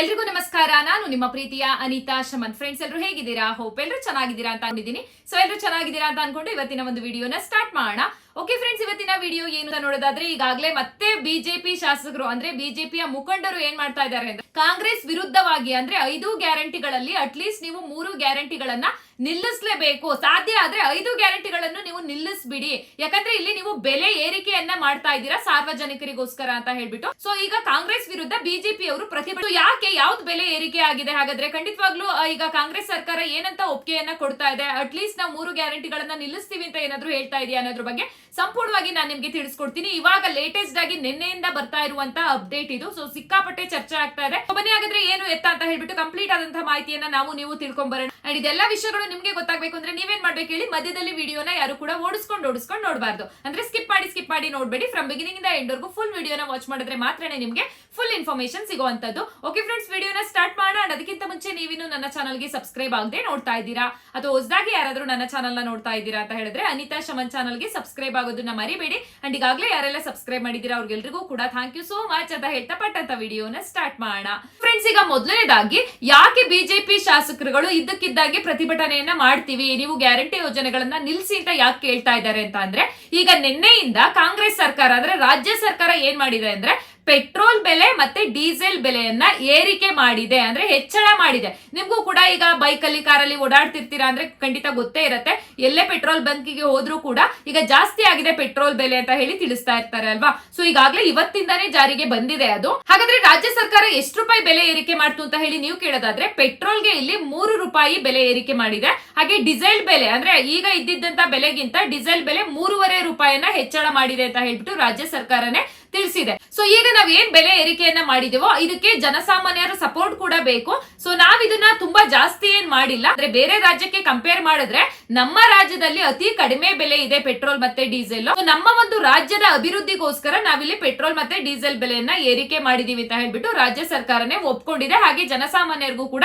ಎಲ್ರಿಗೂ ನಮಸ್ಕಾರ. ನಾನು ನಿಮ್ಮ ಪ್ರೀತಿಯ ಅನಿತಾ ಶಮಂತ್. ಫ್ರೆಂಡ್ಸ್ ಎಲ್ಲರೂ ಹೇಗಿದ್ದೀರಾ? ಹೋಪ್ ಎಲ್ಲರೂ ಚೆನ್ನಾಗಿದ್ದೀರಾ ಅಂತ ಅಂದಿದ್ದೀನಿ. ಸೊ ಎಲ್ಲರೂ ಚೆನ್ನಾಗಿದ್ದೀರಾ ಅಂತ ಅನ್ಕೊಂಡು ಇವತ್ತಿನ ಒಂದು ವಿಡಿಯೋನ ಸ್ಟಾರ್ಟ್ ಮಾಡೋಣ. ಓಕೆ ಫ್ರೆಂಡ್ಸ್ ಇವತ್ತಿನ ವಿಡಿಯೋ ಏನು ಅಂತ ನೋಡೋದಾದ್ರೆ ಈಗಾಗಲೇ ಮತ್ತೆ ಬಿಜೆಪಿ ಶಾಸಕರು, ಅಂದ್ರೆ ಬಿಜೆಪಿಯ ಮುಖಂಡರು ಏನ್ ಮಾಡ್ತಾ ಇದ್ದಾರೆ ಅಂದ್ರೆ ಕಾಂಗ್ರೆಸ್ ವಿರುದ್ಧವಾಗಿ, ಅಂದ್ರೆ ಐದು ಗ್ಯಾರಂಟಿಗಳಲ್ಲಿ ಅಟ್ಲೀಸ್ಟ್ ನೀವು ಮೂರು ಗ್ಯಾರಂಟಿಗಳನ್ನ ನಿಲ್ಲಿಸಲೇಬೇಕು. ಸಾಧ್ಯ ಆದ್ರೆ ಐದು ಗ್ಯಾರಂಟಿಗಳನ್ನು ನಿಲ್ಲಿಸ್ಬಿಡಿ. ಯಾಕಂದ್ರೆ ಇಲ್ಲಿ ನೀವು ಬೆಲೆ ಏರಿಕೆಯನ್ನ ಮಾಡ್ತಾ ಇದ್ದೀರಾ ಸಾರ್ವಜನಿಕರಿಗೋಸ್ಕರ ಅಂತ ಹೇಳ್ಬಿಟ್ಟು. ಸೊ ಈಗ ಕಾಂಗ್ರೆಸ್ ವಿರುದ್ಧ ಬಿಜೆಪಿ ಅವರು ಪ್ರತಿಭಟನೆ ಯಾಕೆ ಯಾವ್ದು ಬೆಲೆ ಏರಿಕೆ ಆಗಿದೆ? ಹಾಗಾದ್ರೆ ಖಂಡಿತವಾಗ್ಲೂ ಈಗ ಕಾಂಗ್ರೆಸ್ ಸರ್ಕಾರ ಏನಂತ ಒಪ್ಪಿಗೆಯನ್ನ ಕೊಡ್ತಾ ಇದೆ? ಅಟ್ಲೀಸ್ಟ್ ನಾವು ಮೂರು ಗ್ಯಾರಂಟಿಗಳನ್ನ ನಿಲ್ಲಿಸ್ತೀವಿ ಅಂತ ಏನಾದ್ರು ಹೇಳ್ತಾ ಇದೆಯಾ ಅನ್ನೋದ್ರ ಬಗ್ಗೆ ಸಂಪೂರ್ಣವಾಗಿ ನಾನು ನಿಮ್ಗೆ ತಿಳಿಸ್ಕೊಡ್ತೀನಿ. ಇವಾಗ ಲೇಟೆಸ್ಟ್ ಆಗಿ ನಿನ್ನೆಯಿಂದ ಬರ್ತಾ ಇರುವಂತ ಅಪ್ಡೇಟ್ ಇದು. ಸೊ ಸಿಕ್ಕಾಪಟ್ಟೆ ಚರ್ಚೆ ಆಗ್ತಾ ಇದೆ. ಬನ್ನಿ ಹಾಗಾದ್ರೆ ಏನು ಎತ್ತ ಅಂತ ಹೇಳ್ಬಿಟ್ಟು ಕಂಪ್ಲೀಟ್ ಆದಂತಹ ಮಾಹಿತಿಯನ್ನ ನಾವು ನೀವು ತಿಳ್ಕೊಂಡ್ ಬರೋಣ ಅಂಡ್ ಇದೆಲ್ಲ ವಿಷಯಗಳು ನಿಮಗೆ ಗೊತ್ತಾಗ್ಬೇಕು ಅಂದ್ರೆ ನೀವೇನ್ ಮಾಡ್ಬೇಕು ಹೇಳಿ ಮಧ್ಯದಲ್ಲಿ ವಿಡಿಯೋನ ಯಾರು ಕೂಡ ಓಡಿಸ್ಕೊಂಡು ಓಡಿಸ್ಕೊಂಡು ನೋಡಬಾರ್ದು. ಅಂದ್ರೆ ಸ್ಕಿಪ್ ಮಾಡಿ ಸ್ಕಿಪ್ ಮಾಡಿ ನೋಡಬೇಡಿ. ಫ್ರಮ್ ಬಿಗಿನಿಂಗ್ ಇಂದ ಎಂಡ್ ವರ್ಗು ಫುಲ್ ವಿಡಿಯೋನ ವಾಚ್ ಮಾಡಿದ್ರೆ ಮಾತ್ರನೇ ನಿಮಗೆ ಫುಲ್ ಇನ್ಫಾರ್ಮೇಶನ್ ಸಿಗುವಂತದ್ದು ಓಕೆ ಫ್ರೆಂಡ್ಸ್ ವಿಡಿಯೋನ ಸ್ಟಾರ್ಟ್ ಮಾಡೋಣ. ಅದಕ್ಕಿಂತ ಮುಂಚೆ ನೀವಿನ್ನು ನನ್ನ ಚಾನಲ್ಗೆ ಸಬ್ಸ್ಕ್ರೈಬ್ ಆಗದೆ ನೋಡ್ತಾ ಇದ್ದೀರಾ? ಅಥವಾ ಹೊಸದಾಗಿ ಯಾರಾದರೂ ನನ್ನ ಚಾನಲ್ನ ನೋಡ್ತಾ ಇದ್ದೀರಾ ಅಂತ ಹೇಳಿದ್ರೆ ಅನಿತಾ ಶಮನ್ ಚಾನಲ್ಗೆ ಸಬ್ಸ್ಕ್ರೈಬ್ ಆಗೋದನ್ನ ಮರಿಬೇಡಿ. ಅಂಡ್ ಈಗಾಗಲೇ ಯಾರೆಲ್ಲ ಸಬ್ಸ್ಕ್ರೈಬ್ ಮಾಡಿದ್ದೀರಾ ಅವ್ರಿಗೆಲ್ರಿಗೂ ಕೂಡ ಥ್ಯಾಂಕ್ ಯು ಸೋ ಮಚ್ ಅಂತ ಹೇಳ್ತಾ ಪಟ್ಟಂತ ವಿಡಿಯೋನ ಸ್ಟಾರ್ಟ್ ಮಾಡೋಣ. ಫ್ರೆಂಡ್ಸ್ ಈಗ ಮೊದಲನೇದಾಗಿ ಯಾಕೆ ಬಿಜೆಪಿ ಶಾಸಕರುಗಳು ಇದ್ದಕ್ಕಿದ್ದಾಗೆ ಪ್ರತಿಭಟನೆಯನ್ನ ಮಾಡ್ತೀವಿ. ನೀವು ಗ್ಯಾರಂಟಿ ಯೋಜನೆಗಳನ್ನ ನಿಲ್ಸಿ ಅಂತ ಯಾಕೆ ಕೇಳ್ತಾ ಇದ್ದಾರೆ ಅಂತ ಅಂದ್ರೆ, ಈಗ ನಿನ್ನೆಯಿಂದ ಕಾಂಗ್ರೆಸ್ ಸರ್ಕಾರ, ಅಂದ್ರೆ ರಾಜ್ಯ ಸರ್ಕಾರ ಏನ್ ಮಾಡಿದೆ ಅಂದ್ರೆ ಪೆಟ್ರೋಲ್ ಬೆಲೆ ಮತ್ತೆ ಡೀಸೆಲ್ ಬೆಲೆಯನ್ನ ಏರಿಕೆ ಮಾಡಿದೆ, ಅಂದ್ರೆ ಹೆಚ್ಚಳ ಮಾಡಿದೆ. ನಿಮ್ಗೂ ಕೂಡ ಈಗ ಬೈಕ್ ಅಲ್ಲಿ ಕಾರಲ್ಲಿ ಓಡಾಡ್ತಿರ್ತೀರಾ ಅಂದ್ರೆ ಖಂಡಿತ ಗೊತ್ತೇ ಇರತ್ತೆ. ಎಲ್ಲೇ ಪೆಟ್ರೋಲ್ ಬಂಕಿಗೆ ಹೋದ್ರೂ ಕೂಡ ಈಗ ಜಾಸ್ತಿ ಆಗಿದೆ ಪೆಟ್ರೋಲ್ ಬೆಲೆ ಅಂತ ಹೇಳಿ ತಿಳಿಸ್ತಾ ಇರ್ತಾರೆ ಅಲ್ವಾ? ಸೊ ಈಗಾಗಲೇ ಇವತ್ತಿಂದಾನೇ ಜಾರಿಗೆ ಬಂದಿದೆ ಅದು. ಹಾಗಾದ್ರೆ ರಾಜ್ಯ ಸರ್ಕಾರ ಎಷ್ಟು ರೂಪಾಯಿ ಬೆಲೆ ಏರಿಕೆ ಮಾಡ್ತು ಅಂತ ಹೇಳಿ ನೀವು ಕೇಳೋದಾದ್ರೆ, ಪೆಟ್ರೋಲ್ಗೆ ಇಲ್ಲಿ ಮೂರು ರೂಪಾಯಿ ಬೆಲೆ ಏರಿಕೆ ಮಾಡಿದೆ. ಹಾಗೆ ಡೀಸೆಲ್ ಬೆಲೆ, ಅಂದ್ರೆ ಈಗ ಇದ್ದಿದ್ದಂತ ಬೆಲೆಗಿಂತ ಡೀಸೆಲ್ ಬೆಲೆ ಮೂರುವರೆ ರೂಪಾಯಿಯನ್ನ ಹೆಚ್ಚಳ ಮಾಡಿದೆ ಅಂತ ಹೇಳ್ಬಿಟ್ಟು ರಾಜ್ಯ ಸರ್ಕಾರನೇ ತಿಳಿಸಿದೆ. ಸೊ ಈಗ ನಾವ್ ಏನ್ ಬೆಲೆ ಏರಿಕೆಯನ್ನ ಮಾಡಿದೀವೋ, ಇದಕ್ಕೆ ಜನಸಾಮಾನ್ಯರ ಸಪೋರ್ಟ್ ಕೂಡ ಬೇಕು. ಸೊ ನಾವ್ ಇದನ್ನ ತುಂಬಾ ಜಾಸ್ತಿ ಏನ್ ಮಾಡಿಲ್ಲ. ಅಂದ್ರೆ ಬೇರೆ ರಾಜ್ಯಕ್ಕೆ ಕಂಪೇರ್ ಮಾಡಿದ್ರೆ, ನಮ್ಮ ರಾಜ್ಯದಲ್ಲಿ ಅತಿ ಕಡಿಮೆ ಬೆಲೆ ಇದೆ ಪೆಟ್ರೋಲ್ ಮತ್ತೆ ಡೀಸೆಲ್. ನಮ್ಮ ಒಂದು ರಾಜ್ಯದ ಅಭಿವೃದ್ಧಿಗೋಸ್ಕರ ನಾವಿಲ್ಲಿ ಪೆಟ್ರೋಲ್ ಮತ್ತೆ ಡೀಸೆಲ್ ಬೆಲೆಯನ್ನ ಏರಿಕೆ ಮಾಡಿದೀವಿ ಅಂತ ಹೇಳ್ಬಿಟ್ಟು ರಾಜ್ಯ ಸರ್ಕಾರನೇ ಒಪ್ಕೊಂಡಿದೆ. ಹಾಗೆ ಜನಸಾಮಾನ್ಯರಿಗೂ ಕೂಡ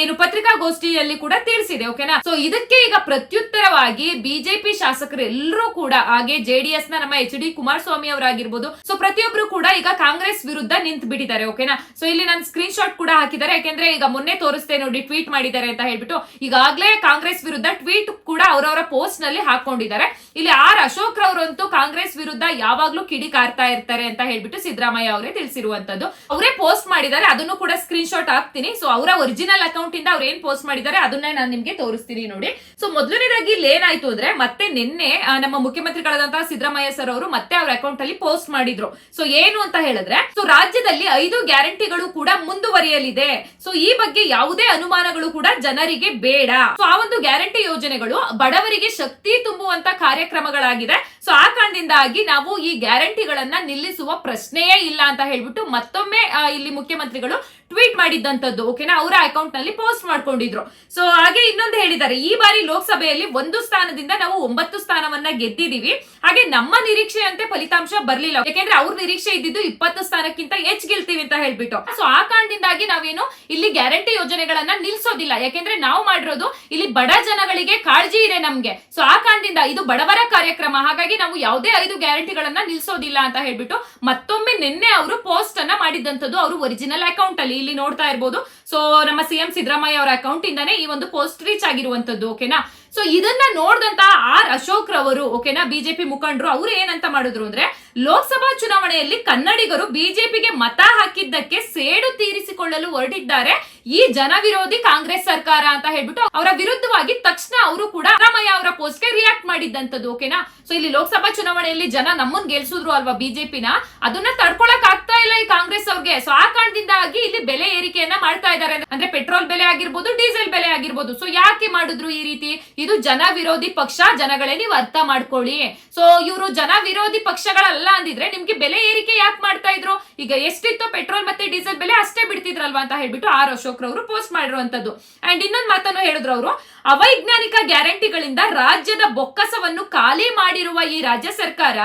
ಏನು ಪತ್ರಿಕಾಗೋಷ್ಠಿಯಲ್ಲಿ ಕೂಡ ತಿಳಿಸಿದೆ ಓಕೆನಾ ಸೊ ಇದಕ್ಕೆ ಈಗ ಪ್ರತ್ಯುತ್ತರವಾಗಿ ಬಿಜೆಪಿ ಶಾಸಕರು ಎಲ್ಲರೂ ಕೂಡ, ಹಾಗೆ ಜೆಡಿಎಸ್ನ ನಮ್ಮ ಎಚ್ ಡಿ ಕುಮಾರಸ್ವಾಮಿ ಅವರಾಗಿರ್ಬೋದು. ಸೊ ಪ್ರತಿಯೊಬ್ರು ಕೂಡ ಈಗ ಕಾಂಗ್ರೆಸ್ ವಿರುದ್ಧ ನಿಂತು ಬಿಟ್ಟಿದ್ದಾರೆ ಓಕೆನಾ ಸೊ ಇಲ್ಲಿ ನಾನು ಸ್ಕ್ರೀನ್ ಶಾಟ್ ಕೂಡ ಹಾಕಿದ್ದಾರೆ, ಯಾಕೆಂದ್ರೆ ಈಗ ಮೊನ್ನೆ ತೋರಿಸ್ತೆ ನೋಡಿ ಟ್ವೀಟ್ ಮಾಡಿದ್ದಾರೆ ಅಂತ ಹೇಳ್ಬಿಟ್ಟು. ಈಗಾಗಲೇ ಕಾಂಗ್ರೆಸ್ ವಿರುದ್ಧ ಟ್ವೀಟ್ ಕೂಡ ಅವರವರ ಪೋಸ್ಟ್ನಲ್ಲಿ ಹಾಕೊಂಡಿದ್ದಾರೆ. ಇಲ್ಲಿ ಆರ್ ಅಶೋಕ್ ರವರಂತೂ ಕಾಂಗ್ರೆಸ್ ವಿರುದ್ಧ ಯಾವಾಗ್ಲೂ ಕಿಡಿಕಾರ್ತಾ ಇರ್ತಾರೆ ಅಂತ ಹೇಳ್ಬಿಟ್ಟು ಸಿದ್ದರಾಮಯ್ಯ ಅವರೇ ತಿಳಿಸಿರುವಂತದ್ದು. ಅವರೇ ಪೋಸ್ಟ್ ಮಾಡಿದ್ದಾರೆ, ಅದನ್ನು ಕೂಡ ಸ್ಕ್ರೀನ್ ಶಾಟ್ ಹಾಕ್ತೀನಿ. ಸೊ ಅವರ ಒರಿಜಿನಲ್ ಅಕೌಂಟ್ ಇಂದ ಅವ್ರು ಏನ್ ಪೋಸ್ಟ್ ಮಾಡಿದ್ದಾರೆ, ಅದನ್ನೇ ನಾನು ನಿಮ್ಗೆ ತೋರಿಸ್ತೀನಿ ನೋಡಿ. ಸೊ ಮೊದಲನೇದಾಗಿ ಇಲ್ಲಿ ಏನಾಯ್ತು ಅಂದ್ರೆ, ಮತ್ತೆ ನಿನ್ನೆ ನಮ್ಮ ಮುಖ್ಯಮಂತ್ರಿಗಳಾದಂತಹ ಸಿದ್ದರಾಮಯ್ಯ ಸರ್ ಅವರು ಮತ್ತೆ ಅವ್ರ ಅಕೌಂಟ್ ಅಲ್ಲಿ ಪೋಸ್ಟ್ ಮಾಡಿದ್ರು. ಸೊ ಏನು ಅಂತ ಹೇಳಿದ್ರೆ ಸೊ ರಾಜ್ಯದಲ್ಲಿ ಐದು ಗ್ಯಾರಂಟಿಗಳು ಕೂಡ ಮುಂದುವರಿಯಲಿದೆ. ಸೊ ಈ ಬಗ್ಗೆ ಯಾವುದೇ ಅನುಮಾನಗಳು ಕೂಡ ಜನರಿಗೆ ಬೇಡ. ಸೊ ಆ ಒಂದು ಗ್ಯಾರಂಟಿ ಯೋಜನೆಗಳು ಬಡವರಿಗೆ ಶಕ್ತಿ ತುಂಬುವಂತ ಕಾರ್ಯಕ್ರಮಗಳಾಗಿದೆ. ಸೊ ಆ ಕಾರಣದಿಂದಾಗಿ ನಾವು ಈ ಗ್ಯಾರಂಟಿಗಳನ್ನ ನಿಲ್ಲಿಸುವ ಪ್ರಶ್ನೆಯೇ ಇಲ್ಲ ಅಂತ ಹೇಳ್ಬಿಟ್ಟು ಮತ್ತೊಮ್ಮೆ ಇಲ್ಲಿ ಮುಖ್ಯಮಂತ್ರಿಗಳು ಟ್ವೀಟ್ ಮಾಡಿದ್ದಂಥದ್ದು ಓಕೆನಾ ಅವರ ಅಕೌಂಟ್ನಲ್ಲಿ ಪೋಸ್ಟ್ ಮಾಡ್ಕೊಂಡಿದ್ರು. ಸೊ ಹಾಗೆ ಇನ್ನೊಂದು ಹೇಳಿದ್ದಾರೆ. ಈ ಬಾರಿ ಲೋಕಸಭೆಯಲ್ಲಿ ಒಂದು ಸ್ಥಾನದಿಂದ ನಾವು ಒಂಬತ್ತು ಸ್ಥಾನವನ್ನ ಗೆದ್ದಿದೀವಿ ಹಾಗೆ ನಮ್ಮ ನಿರೀಕ್ಷೆಯಂತೆ ಫಲಿತಾಂಶ ಬರ್ಲಿಲ್ಲ. ಯಾಕೆಂದ್ರೆ ಅವ್ರ ನಿರೀಕ್ಷೆ ಇದ್ದಿದ್ದು ಇಪ್ಪತ್ತು ಸ್ಥಾನಕ್ಕಿಂತ ಹೆಚ್ಚು ಗೆಲ್ತೀವಿ ಅಂತ ಹೇಳ್ಬಿಟ್ಟು. ಸೊ ಆ ಕಾರಣದಿಂದಾಗಿ ನಾವೇನು ಇಲ್ಲಿ ಗ್ಯಾರಂಟಿ ಯೋಜನೆಗಳನ್ನ ನಿಲ್ಸೋದಿಲ್ಲ. ಯಾಕೆಂದ್ರೆ ನಾವು ಮಾಡಿರೋದು ಇಲ್ಲಿ ಬಡ ಜನಗಳಿಗೆ ಕಾಳಜಿ ಇದೆ ನಮ್ಗೆ. ಸೊ ಆ ಕಾರಣದಿಂದ ಇದು ಬಡವರ ಕಾರ್ಯಕ್ರಮ. ಹಾಗಾಗಿ ನಾವು ಯಾವುದೇ ಐದು ಗ್ಯಾರಂಟಿಗಳನ್ನ ನಿಲ್ಸೋದಿಲ್ಲ ಅಂತ ಹೇಳ್ಬಿಟ್ಟು ಮತ್ತೊಮ್ಮೆ ನಿನ್ನೆ ಅವರು ಪೋಸ್ಟ್ ಅನ್ನ ಮಾಡಿದಂಥದ್ದು ಅವರು ಒರಿಜಿನಲ್ ಅಕೌಂಟ್ ಅಲ್ಲಿ. ಇಲ್ಲಿ ನೋಡ್ತಾ ಇರ್ಬೋದು. ಸೊ ನಮ್ಮ ಸಿಎಂ ಸಿದ್ದರಾಮಯ್ಯ ಅವರ ಅಕೌಂಟ್ ಇಂದಾನೆ ಈ ಒಂದು ಪೋಸ್ಟ್ ರೀಚ್ ಆಗಿರುವಂತದ್ದು ಓಕೆನಾ ಸೊ ಇದನ್ನ ನೋಡಿದಂತ ಆರ್ ಅಶೋಕ್ ರವರು ಓಕೆನಾ ಬಿಜೆಪಿ ಮುಖಂಡರು ಅವರು ಏನಂತ ಮಾಡಿದ್ರು ಅಂದ್ರೆ, ಲೋಕಸಭಾ ಚುನಾವಣೆಯಲ್ಲಿ ಕನ್ನಡಿಗರು ಬಿಜೆಪಿಗೆ ಮತ ಹಾಕಿದ್ದಕ್ಕೆ ಸೇಡು ತೀರಿಸಿಕೊಳ್ಳಲು ಹೊರಟಿದ್ದಾರೆ. ಈ ಜನವಿರೋಧಿ ಕಾಂಗ್ರೆಸ್ ಸರ್ಕಾರ ಅಂತ ಹೇಳ್ಬಿಟ್ಟು ಅವರ ವಿರುದ್ಧವಾಗಿ ತಕ್ಷಣ ಅವರು ಕೂಡ ಸಿದ್ದರಾಮಯ್ಯ ಅವರ ಪೋಸ್ಟ್ಗೆ ರಿಯಾಕ್ಟ್ ಮಾಡಿದ್ದಂತದ್ದು ಓಕೆನಾ ಸೊ ಇಲ್ಲಿ ಲೋಕಸಭಾ ಚುನಾವಣೆಯಲ್ಲಿ ಜನ ನಮ್ಮನ್ ಗೆಲ್ಸಿದ್ರು ಅಲ್ವಾ ಬಿಜೆಪಿನ ಅದನ್ನ ತಡ್ಕೊಳಕ್ ಆಗ್ತಾ ಇಲ್ಲ ಈ ಕಾಂಗ್ರೆಸ್ ಅವ್ರಿಗೆ. ಸೊ ಆ ಕಾರಣದಿಂದಾಗಿ ಇಲ್ಲಿ ಬೆಲೆ ಏರಿಕೆಯನ್ನ ಮಾಡ್ತಾ ಇದ್ದಾರೆ ಅಂದ್ರೆ ಪೆಟ್ರೋಲ್ ಬೆಲೆ ಆಗಿರ್ಬೋದು, ಡೀಸೆಲ್ ಬೆಲೆ ಆಗಿರ್ಬೋದು. ಸೊ ಯಾಕೆ ಮಾಡಿದ್ರು ಈ ರೀತಿ? ಇದು ಜನ ವಿರೋಧಿ ಪಕ್ಷ, ಜನಗಳೇ ನೀವು ಅರ್ಥ ಮಾಡ್ಕೊಳ್ಳಿ. ಸೊ ಇವರು ಜನ ವಿರೋಧಿ ಪಕ್ಷಗಳಲ್ಲ ಅಂದಿದ್ರೆ ನಿಮ್ಗೆ ಬೆಲೆ ಏರಿಕೆ ಯಾಕೆ ಮಾಡ್ತಾ ಇದ್ರು? ಈಗ ಎಷ್ಟಿತ್ತು ಪೆಟ್ರೋಲ್ ಮತ್ತೆ ಡೀಸೆಲ್ ಬೆಲೆ ಅಷ್ಟೇ ಬಿಡ್ತಿದ್ರಲ್ವಾ ಅಂತ ಹೇಳ್ಬಿಟ್ಟು ಆರ್ ಅಶೋಕ್ ರವರು ಪೋಸ್ಟ್ ಮಾಡಿರುವಂತದ್ದು ಅಂಡ್ ಇನ್ನೊಂದು ಮಾತನ್ನು ಹೇಳಿದ್ರು ಅವರು, ಅವೈಜ್ಞಾನಿಕ ಗ್ಯಾರಂಟಿಗಳಿಂದ ರಾಜ್ಯದ ಬೊಕ್ಕಸವನ್ನು ಖಾಲಿ ಮಾಡಿರುವ ಈ ರಾಜ್ಯ ಸರ್ಕಾರ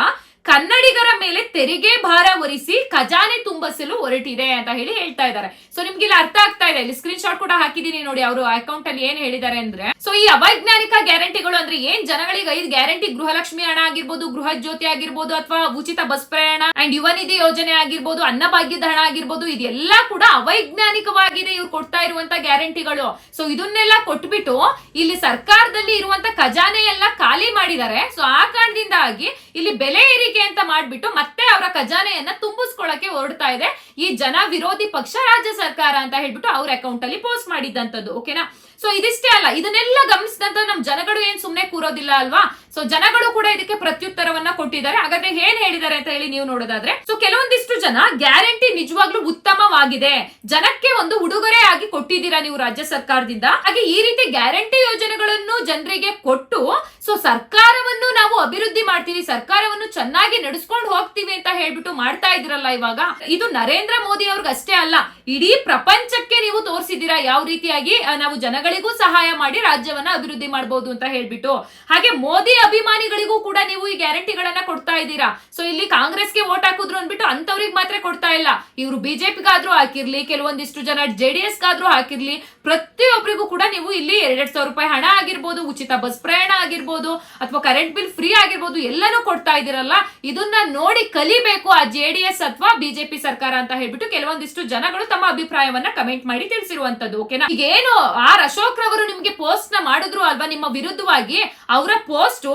ಕನ್ನಡಿಗರ ಮೇಲೆ ತೆರಿಗೆ ಭಾರ ಹೊರಿಸಿ ಖಜಾನೆ ತುಂಬಿಸಲು ಹೊರಟಿದೆ ಅಂತ ಹೇಳಿ ಹೇಳ್ತಾ ಇದ್ದಾರೆ. ಸೊ ನಿಮ್ಗೆ ಇಲ್ಲಿ ಅರ್ಥ ಆಗ್ತಾ ಇದೆ. ಇಲ್ಲಿ ಸ್ಕ್ರೀನ್ ಶಾಟ್ ಕೂಡ ಹಾಕಿದೀನಿ ನೋಡಿ ಅವರು ಅಕೌಂಟ್ ಅಲ್ಲಿ ಏನ್ ಹೇಳಿದ್ದಾರೆ ಅಂದ್ರೆ. ಸೊ ಈ ಅವೈಜ್ಞಾನಿಕ ಗ್ಯಾರಂಟಿಗಳು ಅಂದ್ರೆ ಏನ್? ಜನಗಳಿಗೆ ಐದು ಗ್ಯಾರಂಟಿ, ಗೃಹಲಕ್ಷ್ಮಿ ಹಣ ಆಗಿರ್ಬೋದು, ಗೃಹ ಜ್ಯೋತಿ ಆಗಿರ್ಬೋದು ಅಥವಾ ಉಚಿತ ಬಸ್ ಪ್ರಯಾಣ ಅಂಡ್ ಯುವ ನಿಧಿ ಯೋಜನೆ ಆಗಿರ್ಬೋದು ಅನ್ನಭಾಗ್ಯದ ಹಣ ಆಗಿರ್ಬೋದು, ಇದೆಲ್ಲ ಕೂಡ ಅವೈಜ್ಞಾನಿಕವಾಗಿದೆ ಇವ್ರು ಕೊಡ್ತಾ ಇರುವಂತ ಗ್ಯಾರಂಟಿಗಳು. ಸೊ ಇದನ್ನೆಲ್ಲ ಕೊಟ್ಬಿಟ್ಟು ಇಲ್ಲಿ ಸರ್ಕಾರದಲ್ಲಿ ಇರುವಂತ ಖಜಾನೆ ಎಲ್ಲ ಖಾಲಿ ಮಾಡಿದ್ದಾರೆ. ಸೊ ಆ ಕಾರಣದಿಂದಾಗಿ ಇಲ್ಲಿ ಬೆಲೆ ಏರಿಕೆ ಅಂತ ಮಾಡ್ಬಿಟ್ಟು ಮತ್ತೆ ಅವರ ಖಜಾನೆಯನ್ನ ತುಂಬಿಸ್ಕೊಳ್ಳಕ್ಕೆ ಹೊರಡ್ತಾ ಇದೆ. ಈ ಜನ ವಿರೋಧಿ ಪಕ್ಷ ರಾಜ್ಯ ಸರ್ಕಾರ ಅಂತ ಹೇಳ್ಬಿಟ್ಟು ಅವ್ರ ಅಕೌಂಟ್ ಅಲ್ಲಿ ಪೋಸ್ಟ್ ಮಾಡಿದ್ದಂಥದ್ದು ಓಕೆನಾ ಸೊ ಇದಿಷ್ಟೇ ಅಲ್ಲ, ಇದನ್ನೆಲ್ಲ ಗಮನಿಸಿದಂತ ನಮ್ ಜನಗಳು ಏನ್ ಸುಮ್ನೆ ಕೂರೋದಿಲ್ಲ ಅಲ್ವಾ? ಸೊ ಜನಗಳು ಕೂಡ ಇದಕ್ಕೆ ಪ್ರತ್ಯುತ್ತರವನ್ನ ಕೊಟ್ಟಿದ್ದಾರೆ. ಹಾಗಾದ್ರೆ ಏನ್ ಹೇಳಿದ್ದಾರೆ ಅಂತ ಹೇಳಿ ನೀವು ನೋಡೋದಾದ್ರೆ ಸೊ ಕೆಲವೊಂದಿಷ್ಟು ಜನ ಗ್ಯಾರಂಟಿ ನಿಜವಾಗ್ಲೂ ಉತ್ತಮವಾಗಿದೆ. ಜನಕ್ಕೆ ಒಂದು ಉಡುಗೊರೆ ಆಗಿ ಕೊಟ್ಟಿದ್ದೀರಾ ನೀವು ರಾಜ್ಯ ಸರ್ಕಾರದಿಂದ? ಹಾಗೆ ಈ ರೀತಿ ಗ್ಯಾರಂಟಿ ಯೋಜನೆಗಳನ್ನು ಜನರಿಗೆ ಕೊಟ್ಟು ಸೊ ಸರ್ಕಾರವನ್ನು ನಾವು ಅಭಿವೃದ್ಧಿ ಮಾಡ್ತೀವಿ, ಸರ್ಕಾರವನ್ನು ಚೆನ್ನಾಗಿ ನಡೆಸ್ಕೊಂಡು ಹೋಗ್ತೀವಿ ಅಂತ ಹೇಳ್ಬಿಟ್ಟು ಮಾಡ್ತಾ ಇದ್ರಲ್ಲ ಇವಾಗ? ಇದು ನರೇಂದ್ರ ಮೋದಿ ಅವ್ರಿಗೆ ಅಷ್ಟೇ ಅಲ್ಲ, ಇಡೀ ಪ್ರಪಂಚಕ್ಕೆ ನೀವು ತೋರಿಸಿದ್ದೀರಾ ಯಾವ ರೀತಿಯಾಗಿ? ನಾವು ನಾವು ಜನಗಳಿಗೂ ಸಹಾಯ ಮಾಡಿ ರಾಜ್ಯವನ್ನ ಅಭಿವೃದ್ಧಿ ಮಾಡಬಹುದು ಅಂತ ಹೇಳ್ಬಿಟ್ಟು. ಹಾಗೆ ಮೋದಿ ಅಭಿಮಾನಿಗಳಿಗೂ ಕೂಡ ನೀವು ಈ ಗ್ಯಾರಂಟಿಗಳನ್ನ ಕೊಡ್ತಾ ಇದ್ದೀರಾ? ಸೊ ಇಲ್ಲಿ ಕಾಂಗ್ರೆಸ್ಗೆ ವೋಟ್ ಹಾಕಿದ್ರು ಅಂದ್ಬಿಟ್ಟು ಅಂತವ್ರಿಗೆ ಮಾತ್ರ ಕೊಡ್ತಾ ಇಲ್ಲ. ಇವರು ಬಿಜೆಪಿಗಾದ್ರೂ ಹಾಕಿರ್ಲಿ, ಕೆಲವೊಂದಿಷ್ಟು ಜನ ಜೆಡಿಎಸ್ ಗಾದ್ರೂ ಹಾಕಿರ್ಲಿ ಪ್ರತಿಯೊಬ್ಬರಿಗೂ ಕೂಡ ನೀವು ಇಲ್ಲಿ ಎರಡ್ ಸಾವಿರ ರೂಪಾಯಿ ಹಣ ಆಗಿರ್ಬೋದು, ಉಚಿತ ಬಸ್ ಪ್ರಯಾಣ ಆಗಿರ್ಬೋದು, ಅಥವಾ ಕರೆಂಟ್ ಬಿಲ್ ಫ್ರೀ ಆಗಿರ್ಬೋದು, ಎಲ್ಲಾನು ಕೊಡ್ತಾ ಇದ್ದೀರಲ್ಲ, ಇದನ್ನ ನೋಡಿ ಕಲಿಬೇಕು ಆ ಜೆಡಿಎಸ್ ಅಥವಾ ಬಿಜೆಪಿ ಸರ್ಕಾರ ಅಂತ ಹೇಳ್ಬಿಟ್ಟು ಕೆಲವೊಂದಿಷ್ಟು ಜನಗಳು ತಮ್ಮ ಅಭಿಪ್ರಾಯವನ್ನ ಕಮೆಂಟ್ ಮಾಡಿ ತಿಳಿಸಿರುವಂತದ್ದು ಓಕೆನಾ ಈಗ ಏನು ಆರ್ ಅಶೋಕ್ ರವರು ನಿಮ್ಗೆ ಪೋಸ್ಟ್ನ ಮಾಡಿದ್ರು ಅಲ್ವಾ ನಿಮ್ಮ ವಿರುದ್ಧವಾಗಿ? ಅವರ ಪೋಸ್ಟ್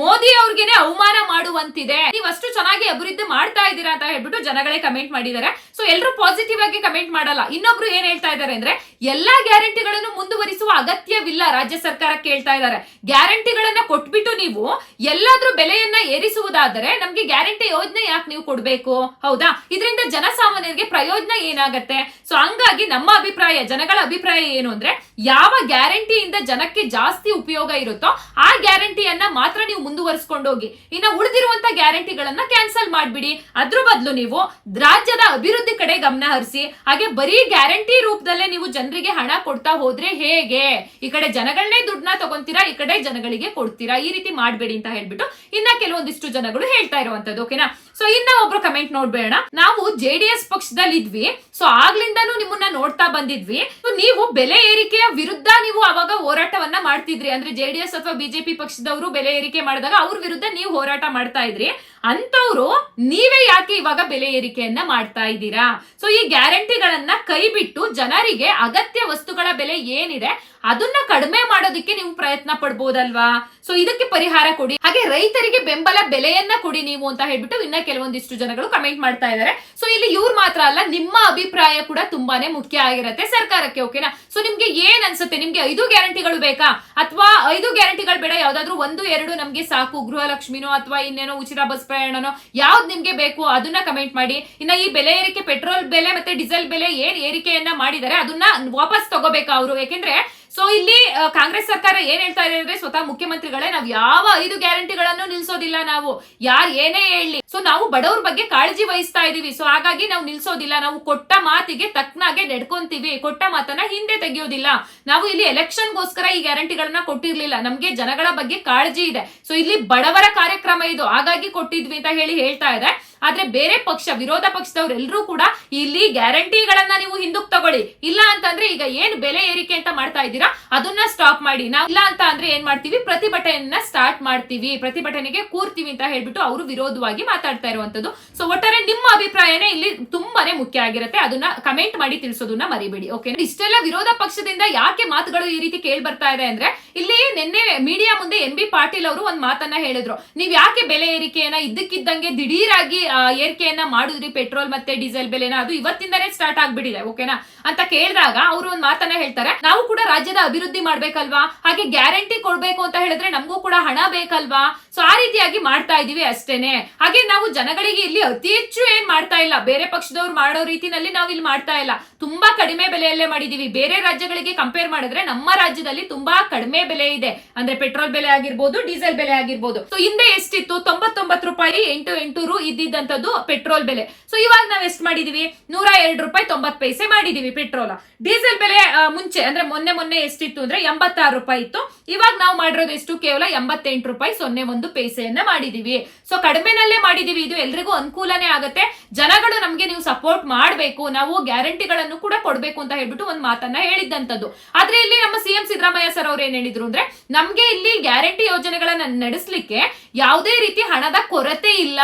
ಮೋದಿ ಅವ್ರಿಗೆನೆ ಅವಮಾನ ಮಾಡುವಂತಿದೆ. ನೀವು ಅಷ್ಟು ಚೆನ್ನಾಗಿ ಅಭಿವೃದ್ಧಿ ಮಾಡ್ತಾ ಇದ್ದೀರಾ ಅಂತ ಹೇಳ್ಬಿಟ್ಟು ಜನಗಳೇ ಕಮೆಂಟ್ ಮಾಡಿದ್ದಾರೆ. ಸೊ ಎಲ್ಲರೂ ಪಾಸಿಟಿವ್ ಆಗಿ ಕಮೆಂಟ್ ಮಾಡಲ್ಲ. ಇನ್ನೊಬ್ರು ಏನ್ ಹೇಳ್ತಾ ಇದ್ದಾರೆ ಅಂದ್ರೆ, ಎಲ್ಲಾ ಗ್ಯಾರಂಟಿಗಳನ್ನು ಮುಂದುವರಿಸುವ ಅಗತ್ಯವಿಲ್ಲ. ರಾಜ್ಯ ಸರ್ಕಾರ ಕೇಳ್ತಾ ಇದ್ದಾರೆ. ಗ್ಯಾರಂಟಿಗಳನ್ನ ಕೊಟ್ಬಿಟ್ಟು ನೀವು ಎಲ್ಲಾದ್ರೂ ಬೆಲೆಯನ್ನ ಏರಿಸುವುದಾದರೆ ನಮ್ಗೆ ಗ್ಯಾರಂಟಿ ಯೋಜನೆ ಯಾಕೆ ನೀವು ಕೊಡ್ಬೇಕು? ಹೌದಾ? ಇದರಿಂದ ಜನಸಾಮಾನ್ಯರಿಗೆ ಪ್ರಯೋಜನ ಏನಾಗತ್ತೆ? ಸೊ ಹಂಗಾಗಿ ನಮ್ಮ ಅಭಿಪ್ರಾಯ, ಜನಗಳ ಅಭಿಪ್ರಾಯ ಏನು ಅಂದ್ರೆ, ಯಾವ ಗ್ಯಾರಂಟಿಯಿಂದ ಜನಕ್ಕೆ ಜಾಸ್ತಿ ಉಪಯೋಗ ಇರುತ್ತೋ ಆ ಗ್ಯಾರಂಟಿಯನ್ನ ಮಾತ್ರ ನೀವು ಮುಂದುವರಿಸ್ಕೊಂಡು ಹೋಗಿ ಇನ್ನು ಉಳಿದಿರುವಂತ ಗ್ಯಾರಂಟಿಗಳನ್ನ ಕ್ಯಾನ್ಸಲ್ ಮಾಡ್ಬಿಡಿ. ಅದ್ರ ಬದಲು ನೀವು ರಾಜ್ಯದ ಅಭಿವೃದ್ಧಿ ಕಡೆ ಗಮನ ಹರಿಸಿ, ಹಾಗೆ ಬರೀ ಗ್ಯಾರಂಟಿ ರೂಪದಲ್ಲೇ ನೀವು ಜನರಿಗೆ ಹಣ ಕೊಡ್ತಾ ಹೋದ್ರೆ ಹೇಗೆ? ಈ ಕಡೆ ಜನಗಳನ್ನೇ ದುಡ್ಡನ್ನ ತಗೊಂತೀರಾ? ಈ ಕಡೆ ಜನಗಳಿಗೆ ಕೊಡ್ತೀರಾ? ಈ ರೀತಿ ಮಾಡಬೇಡಿ ಅಂತ ಹೇಳ್ಬಿಟ್ಟು ಇನ್ನ ಕೆಲವೊಂದಿಷ್ಟು ಜನಗಳು ಹೇಳ್ತಾ ಇರುವಂತದ್ದು ಓಕೆನಾ ಸೊ ಇನ್ನ ಒಬ್ರು ಕಮೆಂಟ್ ನೋಡ್ಬೇಡ ನಾವು ಜೆಡಿಎಸ್ ಪಕ್ಷದಲ್ಲಿ ಇದ್ವಿ ಸೊ ಆಗ್ಲಿಂದನೂ ನಿಮ್ಮನ್ನ ನೋಡ್ತಾ ಬಂದಿದ್ವಿ. ನೀವು ಬೆಲೆ ಏರಿಕೆಯ ವಿರುದ್ಧ ನೀವು ಅವಾಗ ಹೋರಾಟವನ್ನ ಮಾಡ್ತಿದ್ರಿ. ಅಂದ್ರೆ ಜೆಡಿಎಸ್ ಅಥವಾ ಬಿಜೆಪಿ ಪಕ್ಷದವರು ಬೆಲೆ ಏರಿಕೆ ಮಾಡಿದಾಗ ಅವ್ರ ವಿರುದ್ಧ ನೀವು ಹೋರಾಟ ಮಾಡ್ತಾ ಇದ್ರಿ. ಅಂತವ್ರು ನೀವೇ ಯಾಕೆ ಇವಾಗ ಬೆಲೆ ಏರಿಕೆಯನ್ನ ಮಾಡ್ತಾ ಇದ್ದೀರಾ? ಸೊ ಈ ಗ್ಯಾರಂಟಿಗಳನ್ನ ಕೈ ಬಿಟ್ಟು ಜನರಿಗೆ ಅಗತ್ಯ ವಸ್ತುಗಳ ಬೆಲೆ ಏನಿದೆ ಅದನ್ನ ಕಡಿಮೆ ಮಾಡೋದಕ್ಕೆ ನೀವು ಪ್ರಯತ್ನ ಪಡ್ಬೋದಲ್ವಾ? ಸೊ ಇದಕ್ಕೆ ಪರಿಹಾರ ಕೊಡಿ. ಹಾಗೆ ರೈತರಿಗೆ ಬೆಂಬಲ ಬೆಲೆಯನ್ನ ಕೊಡಿ ನೀವು ಅಂತ ಹೇಳ್ಬಿಟ್ಟು ಇನ್ನ ಕೆಲವೊಂದಿಷ್ಟು ಜನಗಳು ಕಮೆಂಟ್ ಮಾಡ್ತಾ ಇದ್ದಾರೆ. ಸೊ ಇಲ್ಲಿ ಇವ್ರು ಮಾತ್ರ ಅಲ್ಲ, ನಿಮ್ಮ ಅಭಿಪ್ರಾಯ ಕೂಡ ತುಂಬಾನೇ ಮುಖ್ಯ ಆಗಿರುತ್ತೆ ಸರ್ಕಾರಕ್ಕೆ ಓಕೆನಾ ಸೊ ನಿಮ್ಗೆ ಏನ್ ಅನ್ಸುತ್ತೆ? ನಿಮ್ಗೆ ಐದು ಗ್ಯಾರಂಟಿಗಳು ಬೇಕಾ? ಅಥವಾ ಐದು ಗ್ಯಾರಂಟಿಗಳು ಬೇಡ, ಯಾವ್ದಾದ್ರು ಒಂದು, ಎರಡು ನಮ್ಗೆ ಸಾಕು. ಗೃಹಲಕ್ಷ್ಮಿನೋ ಅಥವಾ ಇನ್ನೇನೋ ಉಚಿತ ಬಸ್ ಪ್ರಯಾಣನೋ ಯಾವ್ದು ನಿಮ್ಗೆ ಬೇಕು ಅದನ್ನ ಕಮೆಂಟ್ ಮಾಡಿ. ಇನ್ನ ಈ ಬೆಲೆ ಏರಿಕೆ, ಪೆಟ್ರೋಲ್ ಬೆಲೆ ಮತ್ತೆ ಡೀಸೆಲ್ ಬೆಲೆ ಏನ್ ಏರಿಕೆಯನ್ನ ಮಾಡಿದರೆ ಅದನ್ನ ವಾಪಸ್ ತಗೋಬೇಕಾ ಅವರು? ಯಾಕೆಂದ್ರೆ ಸೊ ಇಲ್ಲಿ ಕಾಂಗ್ರೆಸ್ ಸರ್ಕಾರ ಏನ್ ಹೇಳ್ತಾ ಇದೆ ಅಂದ್ರೆ ಸ್ವತಃ ಮುಖ್ಯಮಂತ್ರಿಗಳೇ ನಾವು ಯಾವ ಐದು ಗ್ಯಾರಂಟಿಗಳನ್ನು ನಿಲ್ಸೋದಿಲ್ಲ ನಾವು. ಯಾರು ಏನೇ ಹೇಳಿ. ಸೊ ನಾವು ಬಡವ್ರ ಬಗ್ಗೆ ಕಾಳಜಿ ವಹಿಸ್ತಾ ಇದೀವಿ. ಸೊ ಹಾಗಾಗಿ ನಾವು ನಿಲ್ಸೋದಿಲ್ಲ. ನಾವು ಕೊಟ್ಟ ಮಾತಿಗೆ ತಕ್ಕನಾಗೆ ನಡ್ಕೊಂತೀವಿ. ಕೊಟ್ಟ ಮಾತನ್ನ ಹಿಂದೆ ತೆಗೆಯೋದಿಲ್ಲ. ನಾವು ಇಲ್ಲಿ ಎಲೆಕ್ಷನ್ಗೋಸ್ಕರ ಈ ಗ್ಯಾರಂಟಿಗಳನ್ನ ಕೊಟ್ಟಿರ್ಲಿಲ್ಲ. ನಮ್ಗೆ ಜನಗಳ ಬಗ್ಗೆ ಕಾಳಜಿ ಇದೆ. ಸೊ ಇಲ್ಲಿ ಬಡವರ ಕಾರ್ಯಕ್ರಮ ಇದು. ಹಾಗಾಗಿ ಕೊಟ್ಟಿದ್ವಿ ಅಂತ ಹೇಳಿ ಹೇಳ್ತಾ ಇದೆ. ಆದ್ರೆ ಬೇರೆ ಪಕ್ಷ, ವಿರೋಧ ಪಕ್ಷದವ್ರು ಎಲ್ಲರೂ ಕೂಡ ಇಲ್ಲಿ ಗ್ಯಾರಂಟಿಗಳನ್ನ ನೀವು ಹಿಂದಕ್ ತಗೊಳ್ಳಿ. ಇಲ್ಲ ಅಂತಂದ್ರೆ ಈಗ ಏನ್ ಬೆಲೆ ಏರಿಕೆ ಅಂತ ಮಾಡ್ತಾ ಇದ್ದೀರಾ? ಅದನ್ನ ಸ್ಟಾಪ್ ಮಾಡಿ. ನಾವು ಇಲ್ಲ ಅಂತ ಅಂದ್ರೆ ಏನ್ ಮಾಡ್ತೀವಿ? ಪ್ರತಿಭಟನೆಯನ್ನ ಸ್ಟಾರ್ಟ್ ಮಾಡ್ತೀವಿ. ಪ್ರತಿಭಟನೆಗೆ ಕೂರ್ತೀವಿ ಅಂತ ಹೇಳ್ಬಿಟ್ಟು ಅವರು ವಿರೋಧವಾಗಿ ಮಾತಾಡ್ತಾ ಇರುವಂತದ್ದು ಸೊ ಒಟ್ಟಾರೆ ನಿಮ್ಮ ಅಭಿಪ್ರಾಯನೇ ಇಲ್ಲಿ ತುಂಬಾನೇ ಮುಖ್ಯ ಆಗಿರುತ್ತೆ. ಅದನ್ನ ಕಮೆಂಟ್ ಮಾಡಿ ತಿಳಿಸೋದನ್ನ ಮರಿಬೇಡಿ ಓಕೆ ಇಷ್ಟೆಲ್ಲ ವಿರೋಧ ಪಕ್ಷದಿಂದ ಯಾಕೆ ಮಾತುಗಳು ಈ ರೀತಿ ಕೇಳಿ ಬರ್ತಾ ಇದೆ ಅಂದ್ರೆ, ಇಲ್ಲಿ ನಿನ್ನೆ ಮೀಡಿಯಾ ಮುಂದೆ ಎಂ ಬಿ ಪಾಟೀಲ್ ಅವರು ಒಂದ್ ಮಾತನ್ನ ಹೇಳಿದ್ರು. ನೀವ್ ಯಾಕೆ ಬೆಲೆ ಏರಿಕೆಯನ್ನ ಇದ್ದಕ್ಕಿದ್ದಂಗೆ ದಿಢೀರಾಗಿ ಏರಿಕೆಯನ್ನ ಮಾಡಿದ್ರಿ, ಪೆಟ್ರೋಲ್ ಮತ್ತೆ ಡೀಸೆಲ್ ಬೆಲೆನ, ಅದು ಇವತ್ತಿಂದನೇ ಸ್ಟಾರ್ಟ್ ಆಗ್ಬಿಟ್ಟಿದೆ ಓಕೆನಾ ಅಂತ ಕೇಳಿದಾಗ ಅವರು ಒಂದ್ ಮಾತನ್ನ ಹೇಳ್ತಾರೆ, ನಾವು ಕೂಡ ರಾಜ್ಯದ ಅಭಿವೃದ್ಧಿ ಮಾಡ್ಬೇಕಲ್ವಾ? ಹಾಗೆ ಗ್ಯಾರಂಟಿ ಕೊಡ್ಬೇಕು ಅಂತ ಹೇಳಿದ್ರೆ ನಮಗೂ ಕೂಡ ಹಣ ಬೇಕಲ್ವಾ? ಸೊ ಆ ರೀತಿಯಾಗಿ ಮಾಡ್ತಾ ಇದೀವಿ ಅಷ್ಟೇನೆ. ಹಾಗೆ ನಾವು ಜನಗಳಿಗೆ ಇಲ್ಲಿ ಅತಿ ಹೆಚ್ಚು ಏನ್ ಮಾಡ್ತಾ ಇಲ್ಲ? ಬೇರೆ ಪಕ್ಷದವ್ರು ಮಾಡೋ ರೀತಿನಲ್ಲಿ ನಾವು ಇಲ್ಲಿ ಮಾಡ್ತಾ ಇಲ್ಲ. ತುಂಬಾ ಕಡಿಮೆ ಬೆಲೆಯಲ್ಲೇ ಮಾಡಿದೀವಿ. ಬೇರೆ ರಾಜ್ಯಗಳಿಗೆ ಕಂಪೇರ್ ಮಾಡಿದ್ರೆ ನಮ್ಮ ರಾಜ್ಯದಲ್ಲಿ ತುಂಬಾ ಕಡಿಮೆ ಬೆಲೆ ಇದೆ. ಅಂದ್ರೆ ಪೆಟ್ರೋಲ್ ಬೆಲೆ ಆಗಿರ್ಬೋದು ಡೀಸೆಲ್ ಬೆಲೆ ಆಗಿರ್ಬೋದು. ಸೊ ಹಿಂದೆ ಎಷ್ಟಿತ್ತು? ತೊಂಬತ್ತೊಂಬತ್ತು ರೂಪಾಯಿ ಎಂಟು ಎಂಟು ರು ಇದ್ದಿದ್ದಂಥದ್ದು ಪೆಟ್ರೋಲ್ ಬೆಲೆ. ಸೊ ಇವಾಗ ನಾವ್ ಎಷ್ಟು ಮಾಡಿದೀವಿ? ನೂರ ಎರಡು ರೂಪಾಯಿ ತೊಂಬತ್ ಪೈಸೆ ಮಾಡಿದೀವಿ ಪೆಟ್ರೋಲ್ ಡೀಸೆಲ್ ಬೆಲೆ ಮುಂಚೆ, ಅಂದ್ರೆ ಮೊನ್ನೆ ಮೊನ್ನೆ ಎಷ್ಟಿತ್ತು ಅಂದ್ರೆ ಎಂಬತ್ತಾರು ರೂಪಾಯಿ ಇತ್ತು. ಇವಾಗ ನಾವು ಮಾಡಿರೋದು ಎಷ್ಟು? ಕೇವಲ ಎಂಬತ್ತೆಂಟು ರೂಪಾಯಿ ಸೊನ್ನೆ ಒಂದು ಪೈಸೆಯನ್ನ ಮಾಡಿದೀವಿ. ಸೊ ಕಡಿಮೆನಲ್ಲೇ ಮಾಡಿದೀವಿ. ಇದು ಎಲ್ರಿಗೂ ಅನುಕೂಲನೇ ಆಗುತ್ತೆ. ಜನಗಳು ನಮ್ಗೆ ನೀವು ಸಪೋರ್ಟ್ ಮಾಡಬೇಕು. ನಾವು ಗ್ಯಾರಂಟಿಗಳನ್ನು ಕೂಡ ಕೊಡಬೇಕು ಅಂತ ಹೇಳ್ಬಿಟ್ಟು ಒಂದು ಮಾತನ್ನ ಹೇಳಿದ್ದಂಥದ್ದು. ಆದ್ರೆ ಇಲ್ಲಿ ನಮ್ಮ ಸಿಎಂ ಸಿದ್ದರಾಮಯ್ಯ ಸರ್ ಅವ್ರು ಏನ್ ಹೇಳಿದ್ರು ಅಂದ್ರೆ, ನಮ್ಗೆ ಇಲ್ಲಿ ಗ್ಯಾರಂಟಿ ಯೋಜನೆಗಳನ್ನ ನಡೆಸಲಿಕ್ಕೆ ಯಾವುದೇ ರೀತಿ ಹಣದ ಕೊರತೆ ಇಲ್ಲ.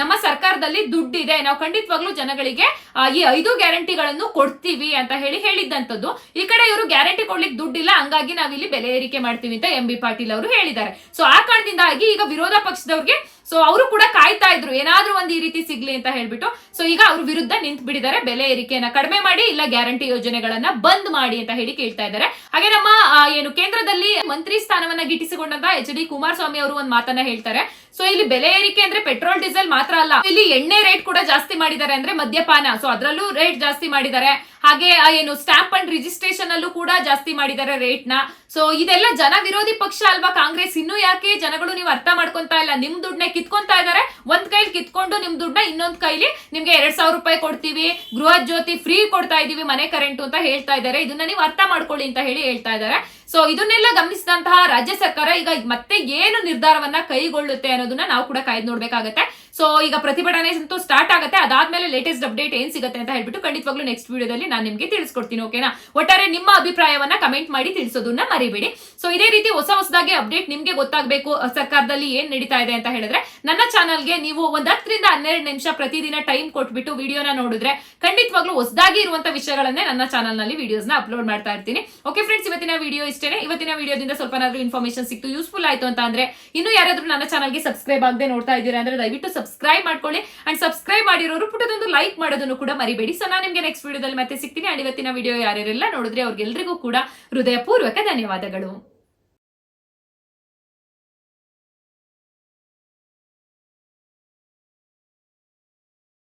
ನಮ್ಮ ಸರ್ಕಾರದಲ್ಲಿ ದುಡ್ಡಿದೆ. ನಾವು ಖಂಡಿತವಾಗ್ಲೂ ಜನಗಳಿಗೆ ಈ ಐದು ಗ್ಯಾರಂಟಿಗಳನ್ನು ಕೊಡ್ತೀವಿ ಅಂತ ಹೇಳಿ ಹೇಳಿದ್ದಂಥದ್ದು. ಈ ಕಡೆ ಇವರು ಗ್ಯಾರಂಟಿ ಕೊಡ್ಲಿಕ್ಕೆ ದುಡ್ಡಿಲ್ಲ. ಹಂಗಾಗಿ ನಾವಿಲ್ಲಿ ಬೆಲೆ ಏರಿಕೆ ಮಾಡ್ತೀವಿ ಅಂತ ಎಂ ಬಿ ಪಾಟೀಲ್ ಅವರು ಹೇಳಿದ್ದಾರೆ. ಸೊ ಆ ಕಾರಣದಿಂದಾಗಿ ಈಗ ವಿರೋಧ ಪಕ್ಷದವ್ರಿಗೆ ಸೊ ಅವರು ಕೂಡ ಕಾಯ್ತಾ ಇದ್ರು, ಏನಾದ್ರೂ ಒಂದು ಈ ರೀತಿ ಸಿಗ್ಲಿ ಅಂತ ಹೇಳ್ಬಿಟ್ಟು. ಸೊ ಈಗ ಅವ್ರ ವಿರುದ್ಧ ನಿಂತ್ ಬಿಡಿದ್ದಾರೆ, ಬೆಲೆ ಏರಿಕೆಯನ್ನ ಕಡಿಮೆ ಮಾಡಿ, ಇಲ್ಲ ಗ್ಯಾರಂಟಿ ಯೋಜನೆಗಳನ್ನ ಬಂದ್ ಮಾಡಿ ಅಂತ ಹೇಳಿ ಕೇಳ್ತಾ ಇದ್ದಾರೆ. ಹಾಗೆ ನಮ್ಮ ಏನು ಕೇಂದ್ರದಲ್ಲಿ ಮಂತ್ರಿ ಸ್ಥಾನವನ್ನ ಗಿಟ್ಟಿಸಿಕೊಂಡಂತ ಎಚ್ ಡಿ ಕುಮಾರಸ್ವಾಮಿ ಅವರು ಒಂದು ಮಾತನ್ನ ಹೇಳ್ತಾರೆ. ಸೊ ಇಲ್ಲಿ ಬೆಲೆ ಏರಿಕೆ ಅಂದ್ರೆ ಪೆಟ್ರೋಲ್, ಡೀಸೆಲ್ ಮಾತ್ರ ಅಲ್ಲ, ಇಲ್ಲಿ ಎಣ್ಣೆ ರೇಟ್ ಕೂಡ ಜಾಸ್ತಿ ಮಾಡಿದ್ದಾರೆ ಅಂದ್ರೆ ಮದ್ಯಪಾನ. ಸೊ ಅದರಲ್ಲೂ ರೇಟ್ ಜಾಸ್ತಿ ಮಾಡಿದ್ದಾರೆ. ಹಾಗೆ ಏನು ಸ್ಟಾಂಪ್ ಅಂಡ್ ರಿಜಿಸ್ಟ್ರೇಷನ್ ಅಲ್ಲೂ ಕೂಡ ಜಾಸ್ತಿ ಮಾಡಿದ್ದಾರೆ ರೇಟ್ನ. ಸೊ ಇದೆಲ್ಲ ಜನ ವಿರೋಧಿ ಪಕ್ಷ ಅಲ್ವಾ? ಕಾಂಗ್ರೆಸ್ ಇನ್ನು ಯಾಕೆ ಜನಗಳು ನೀವು ಅರ್ಥ ಮಾಡ್ಕೊಂತಾ ಇಲ್ಲ? ನಿಮ್ ದುಡ್ಡನ್ನ ಕಿತ್ಕೊಂತಾ ಇದಾರೆ. ಒಂದ್ ಕೈಲಿ ಕಿತ್ಕೊಂಡು ನಿಮ್ ದುಡ್ಡನ್ನ ಇನ್ನೊಂದ್ ಕೈಲಿ ನಿಮ್ಗೆ ಎರಡ್ ಸಾವಿರ ರೂಪಾಯಿ ಕೊಡ್ತೀವಿ. ಗೃಹ ಜ್ಯೋತಿ ಫ್ರೀ ಕೊಡ್ತಾ ಇದೀವಿ ಮನೆ ಕರೆಂಟ್ ಅಂತ ಹೇಳ್ತಾ ಇದ್ದಾರೆ ಇದನ್ನ ನೀವು ಅರ್ಥ ಮಾಡ್ಕೊಳ್ಳಿ ಅಂತ ಹೇಳಿ ಹೇಳ್ತಾ ಇದ್ದಾರೆ ಸೊ ಇದನ್ನೆಲ್ಲ ಗಮನಿಸಿದಂತಹ ರಾಜ್ಯ ಸರ್ಕಾರ ಈಗ ಮತ್ತೆ ಏನು ನಿರ್ಧಾರವನ್ನ ಕೈಗೊಳ್ಳುತ್ತೆ ಅನ್ನೋದನ್ನ ನಾವು ಕೂಡ ಕಾಯ್ದು ನೋಡ್ಬೇಕಾಗತ್ತೆ. ಸೊ ಈಗ ಪ್ರತಿಭಟನೆ ಅಂತೂ ಸ್ಟಾರ್ಟ್ ಆಗುತ್ತೆ. ಅದಾದ್ಮೇಲೆ ಲೇಟೆಸ್ಟ್ ಅಪ್ಡೇಟ್ ಏನ್ ಸಿಗುತ್ತೆ ಅಂತ ಹೇಳ್ಬಿಟ್ಟು ಖಂಡಿತವಾಗ್ಲೂ ನೆಕ್ಸ್ಟ್ ವಿಡಿಯೋದಲ್ಲಿ ನಾನು ನಿಮ್ಗೆ ತಿಳಿಸ್ಕೊಡ್ತೀನಿ ಓಕೆನಾ ಒಟ್ಟಾರೆ ನಿಮ್ಮ ಅಭಿಪ್ರಾಯವನ್ನ ಕಮೆಂಟ್ ಮಾಡಿ ತಿಳಿಸೋದನ್ನ ಮರಿಬೇಡಿ. ಸೊ ಇದೇ ರೀತಿ ಹೊಸ ಹೊಸದಾಗಿ ಅಪ್ಡೇಟ್ ನಿಮ್ಗೆ ಗೊತ್ತಾಗಬೇಕು ಸರ್ಕಾರದಲ್ಲಿ ಏನ್ ನಡೀತಾ ಇದೆ ಅಂತ ಹೇಳಿದ್ರೆ, ನನ್ನ ಚಾನಲ್ಗೆ ನೀವು ಒಂದ್ ಹತ್ತರಿಂದ ಹನ್ನೆರಡು ನಿಮಿಷ ಪ್ರತಿದಿನ ಟೈಮ್ ಕೊಟ್ಬಿಟ್ಟು ವಿಡಿಯೋನ ನೋಡಿದ್ರೆ ಖಂಡಿತವಾಗ್ಲೂ ಹೊಸದಾಗಿ ಇರುವಂತ ವಿಷಯಗಳನ್ನೇ ನನ್ನ ಚಾನಲ್ನಲ್ಲಿ ವಿಡಿಯೋಸ್ ಅಪ್ಲೋಡ್ ಮಾಡ್ತಾ ಇರ್ತೀನಿ. ಓಕೆ ಫ್ರೆಂಡ್ಸ್ ಇವತ್ತಿನ ವಿಡಿಯೋ ಇಷ್ಟೇನೆ. ಇವತ್ತಿನ ವಿಡಿಯೋದಿಂದ ಸ್ವಲ್ಪ ಏನಾದ್ರು ಇನ್ಫಾರ್ಮೇಶನ್ ಸಿಕ್ತು ಯೂಸ್ಫುಲ್ ಆಯ್ತು ಅಂತ ಅಂದ್ರೆ ಇನ್ನು ಯಾರಾದ್ರೂ ನನ್ನ ಚಾನಲ್ಗೆ ಸಬ್ಸ್ಕ್ರೈಬ್ ಆಗದೆ ನೋಡ್ತಾ ಇದ್ದೀರಾ ಅಂದ್ರೆ ದಯವಿಟ್ಟು ಸಬ್ಸ್ಕ್ರೈಬ್ ಮಾಡ್ಕೊಳ್ಳಿ. ಅಂಡ್ ಸಬ್ಸ್ಕ್ರೈಬ್ ಮಾಡಿರೋರು ಪುಟದೊಂದು ಲೈಕ್ ಮಾಡೋದನ್ನು ಕೂಡ ಮರಿಬೇಡಿ. ಸೊ ನಾನು ನಿಮ್ಗೆ ನೆಕ್ಸ್ಟ್ ವಿಡಿಯೋದಲ್ಲಿ ಮತ್ತೆ ಸಿಗ್ತೀನಿ. ಅಂಡ್ ಇವತ್ತಿನ ವಿಡಿಯೋ ಯಾರ್ಯಾರೆಲ್ಲ ನೋಡಿದ್ರೆ ಅವ್ರಿಗೆಲ್ರಿಗೂ ಕೂಡ ಹೃದಯಪೂರ್ವಕ ಧನ್ಯವಾದಗಳು.